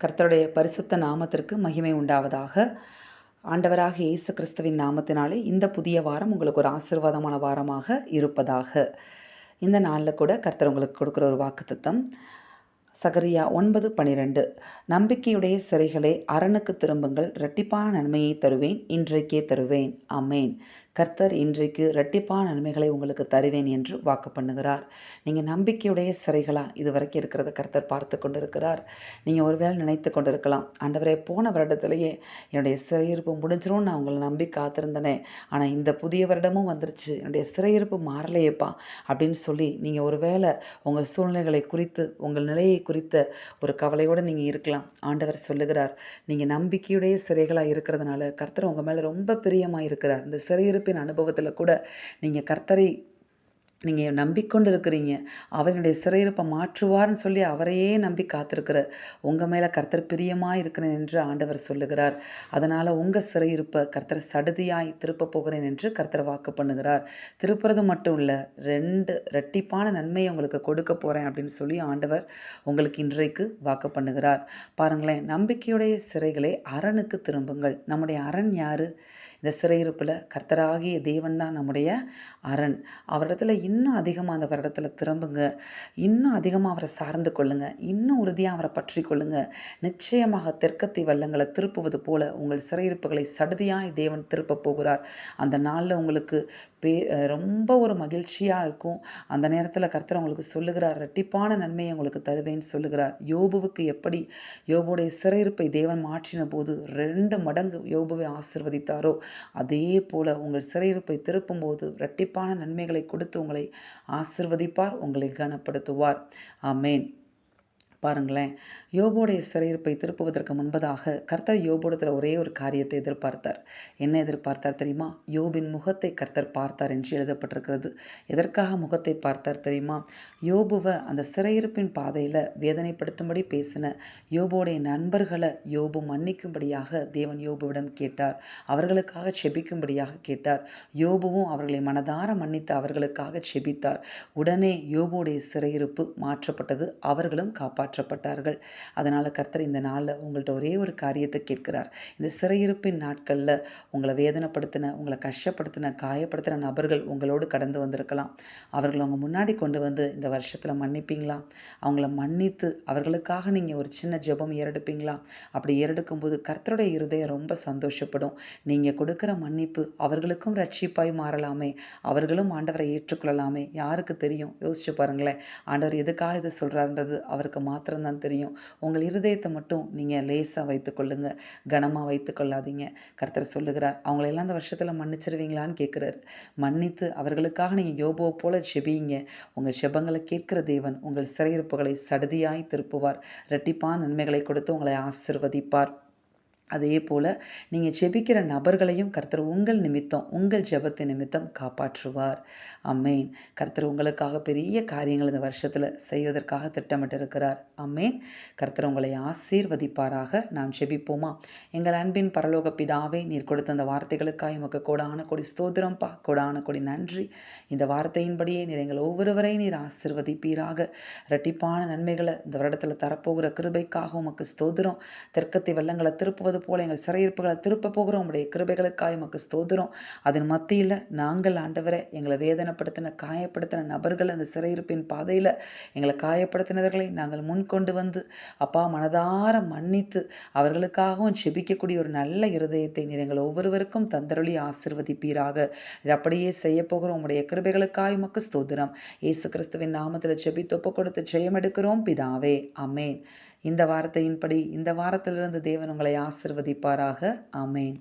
கர்த்தருடைய பரிசுத்த நாமத்திற்கு மகிமை உண்டாவதாக. ஆண்டவராக இயேசு கிறிஸ்துவின் நாமத்தினாலே இந்த புதிய வாரம் உங்களுக்கு ஒரு ஆசீர்வாதமான வாரமாக இருப்பதாக. இந்த நாளில் கூட கர்த்தர் உங்களுக்கு கொடுக்குற ஒரு வாக்குத்தத்தம் சகரியா ஒன்பது பனிரெண்டு. நம்பிக்கையுடைய சிறைகளை அரணுக்கு திரும்புங்கள் இரட்டிப்பான நன்மையை தருவேன் இன்றைக்கே தருவேன். அமேன் கர்த்தர் இன்றைக்கு இரட்டிப்பான நன்மைகளை உங்களுக்கு தருவேன் என்று வாக்கு பண்ணுகிறார். நீங்கள் நம்பிக்கையுடைய சிறைகளாக இது வரைக்கும் இருக்கிறத கர்த்தர் பார்த்து கொண்டு இருக்கிறார் நீங்கள் ஒருவேளை நினைத்து கொண்டு இருக்கலாம் ஆண்டவரே போன வருடத்திலேயே என்னுடைய சிறையிருப்பு முடிஞ்சிரும் நான் உங்களை நம்பி காத்திருந்தனே. ஆனால் இந்த புதிய வருடமும் வந்துருச்சு. என்னுடைய சிறையிருப்பு மாறலையேப்பா அப்படின்னு சொல்லி நீங்கள் ஒருவேளை உங்கள் சூழ்நிலைகளை குறித்து உங்கள் நிலையை குறித்த ஒரு கவலையோடு நீங்கள் இருக்கலாம். ஆண்டவர் சொல்லுகிறார் நீங்கள் நம்பிக்கையுடைய சிறைகளாக இருக்கிறதுனால கர்த்தர் உங்கள் மேலே ரொம்ப பிரியமாக இருக்கிறார் இந்த சிறையிருப்பின் அனுபவத்தில் கூட நீங்கள் கர்த்தரை நீங்கள் நம்பிக்கொண்டு இருக்கிறீங்க அவரினுடைய சிறையிருப்பை மாற்றுவார்னு சொல்லி அவரையே நம்பி காத்திருக்கிற உங்கள் மேலே கர்த்தர் பிரியமாக இருக்கிறேன் என்று ஆண்டவர் சொல்லுகிறார். அதனால் உங்கள் சிறையிருப்பை கர்த்தர் சடுதியாய் திருப்ப போகிறேன் என்று கர்த்தர் வாக்கு பண்ணுகிறார். திருப்புறது மட்டும் இல்லை ரெண்டு ரெட்டிப்பான நன்மையை உங்களுக்கு கொடுக்க போகிறேன் அப்படின்னு சொல்லி ஆண்டவர் உங்களுக்கு இன்றைக்கு வாக்கு பண்ணுகிறார். பாருங்களேன் நம்பிக்கையுடைய சிறைகளை அரணுக்கு திரும்புங்கள். நம்முடைய அரண் யார்? இந்த சிறையிருப்பில் கர்த்தராகிய தேவன் தான் நம்முடைய அரண். அவரிடத்துல இன்னும் அதிகமாக அந்த வருடத்தில் திரும்புங்க. இன்னும் அதிகமாக அவரை சார்ந்து கொள்ளுங்க. இன்னும் உறுதியாக அவரை பற்றி கொள்ளுங்க. நிச்சயமாக தெற்கத்தை வல்லங்களை திருப்புவது போல உங்கள் சிறையிருப்புகளை சடுதியாய் தேவன் திருப்ப போகிறார். அந்த நாளில் உங்களுக்கு பே ரொம்ப ஒரு மகிழ்ச்சியாக இருக்கும். அந்த நேரத்தில் கர்த்தர் உங்களுக்கு சொல்லுகிறார் ரெட்டிப்பான நன்மையை உங்களுக்கு தருவேன்னு சொல்லுகிறார். யோபுவுக்கு எப்படி யோபுடைய சிறையிருப்பை தேவன் மாற்றின போது ரெண்டு மடங்கு யோபுவை ஆசிர்வதித்தாரோ அதே போல உங்கள் சிறையிருப்பை திருப்பும்போது இரட்டிப்பான நன்மைகளை கொடுத்து உங்களை ஆசிர்வதிப்பார் உங்களை கனப்படுத்துவார். ஆமேன். பாருங்களேன். யோபோடைய சிறையிருப்பை திருப்புவதற்கு முன்பதாக கர்த்தர் யோபோடத்தில் ஒரே ஒரு காரியத்தை எதிர்பார்த்தார். என்ன எதிர்பார்த்தார் தெரியுமா? யோபின் முகத்தை கர்த்தர் பார்த்தார் என்று எழுதப்பட்டிருக்கிறது. எதற்காக முகத்தை பார்த்தார் தெரியுமா? யோபுவை அந்த சிறையிருப்பின் பாதையில் வேதனைப்படுத்தும்படி பேசின யோபோடைய நண்பர்களை யோபு மன்னிக்கும்படியாக தேவன் யோபுவிடம் கேட்டார். அவர்களுக்காக செபிக்கும்படியாக கேட்டார். யோபுவும் அவர்களை மனதார மன்னித்து அவர்களுக்காக செபித்தார். உடனே யோபுடைய சிறையிருப்பு மாற்றப்பட்டது. அவர்களும் காப்பாற்ற மாற்றப்பட்டார்கள். அதனால் கர்த்தர் இந்த நாளில் உங்கள்கிட்ட ஒரே ஒரு காரியத்தை கேட்கிறார். இந்த சிறையிருப்பின் நாட்களில் உங்களை வேதனைப்படுத்தின உங்களை கஷ்டப்படுத்தின காயப்படுத்தின நபர்கள் உங்களோடு கடந்து வந்திருக்கலாம். அவர்கள் அவங்க முன்னாடி கொண்டு வந்து இந்த வருஷத்தில் மன்னிப்பீங்களா? அவங்கள மன்னித்து அவர்களுக்காக நீங்கள் ஒரு சின்ன ஜெபம் ஏறெடுப்பீங்களா? அப்படி ஏறெடுக்கும் போது கர்த்தருடைய இருதயம் ரொம்ப சந்தோஷப்படும். நீங்கள் கொடுக்குற மன்னிப்பு அவர்களுக்கும் ரட்சிப்பாய் மாறலாமே. அவர்களும் ஆண்டவரை ஏற்றுக்கொள்ளலாமே. யாருக்கு தெரியும்? யோசிச்சு பாருங்களேன். ஆண்டவர் எதுக்காக இதை சொல்கிறாருன்றது அவருக்கு மா மாத்திரம்தான் தெரியும். உங்கள் இருதயத்தை மட்டும் நீங்கள் லேசாக வைத்துக்கொள்ளுங்க கனமாக வைத்துக்கொள்ளாதீங்க கர்த்தர் சொல்லுகிறார் அவங்களெல்லாம் அந்த வருஷத்தில் மன்னிச்சிருவீங்களான்னு கேட்குறாரு. மன்னித்து அவர்களுக்காக நீங்கள் யோபோ போல செபியுங்க. உங்கள் செபங்களை கேட்கிற தேவன் உங்கள் சிறையிருப்புகளை சடுதியாய் திருப்புவார். ரெட்டிப்பான் நன்மைகளை கொடுத்து உங்களை ஆசிர்வதிப்பார். அதே போல் நீங்கள் ஜெபிக்கிற நபர்களையும் கர்த்தர் உங்கள் நிமித்தம் உங்கள் ஜெபத்தின் நிமித்தம் காப்பாற்றுவார். அம்மேன் கர்த்தர் உங்களுக்காக பெரிய காரியங்கள் இந்த வருஷத்தில் செய்வதற்காக திட்டமிட்டிருக்கிறார். அம்மேன் கர்த்தர் உங்களை ஆசீர்வதிப்பாராக. நாம் ஜெபிப்போமா? எங்கள் அன்பின் பரலோக பிதாவே நீர் கொடுத்த அந்த வார்த்தைகளுக்காக எமக்கு கூடான கொடி ஸ்தோத்திரம்பா கூடான கொடி நன்றி. இந்த வார்த்தையின்படியே நீர் எங்கள் ஒவ்வொருவரையும் நீர் ஆசிர்வதிப்பீராக. இரட்டிப்பான நன்மைகளை இந்த வருடத்தில் தரப்போகிற கிருபைக்காக உமக்கு ஸ்தோதிரம் தெற்கத்தை வெள்ளங்களை திருப்புவது போல எங்கள் சிறையிருப்புகளை திருப்ப போகிறோம். உடைய கிருபைகளுக்காக உமக்கு ஸ்தோதிரம் அதன் மத்தியில் நாங்கள் ஆண்டவரை எங்களை வேதனைப்படுத்தின காயப்படுத்தின நபர்கள் அந்த சிறையிருப்பின் பாதையில் எங்களை காயப்படுத்தினவர்களை நாங்கள் முன் கொண்டு வந்து அப்பா மனதார மன்னித்து அவர்களுக்காகவும் செபிக்கக்கூடிய ஒரு நல்ல இருதயத்தை நீர் எங்கள் ஒவ்வொருவருக்கும் தந்தருளி ஆசிர்வதிப்பீராக. அப்படியே செய்ய போகிறோம். உடைய கிருபைகளுக்காய் உமக்கு ஸ்தோதிரம் இயேசு கிறிஸ்துவின் நாமத்தில் செபி தொப்பு கொடுத்து ஜெயம் எடுக்கிறோம் பிதாவே அமேன் இந்த வார்த்தையின்படி இந்த வாரத்திலிருந்து தேவன் உங்களை ஆசிர்வதிப்பாராக. ஆமேன்.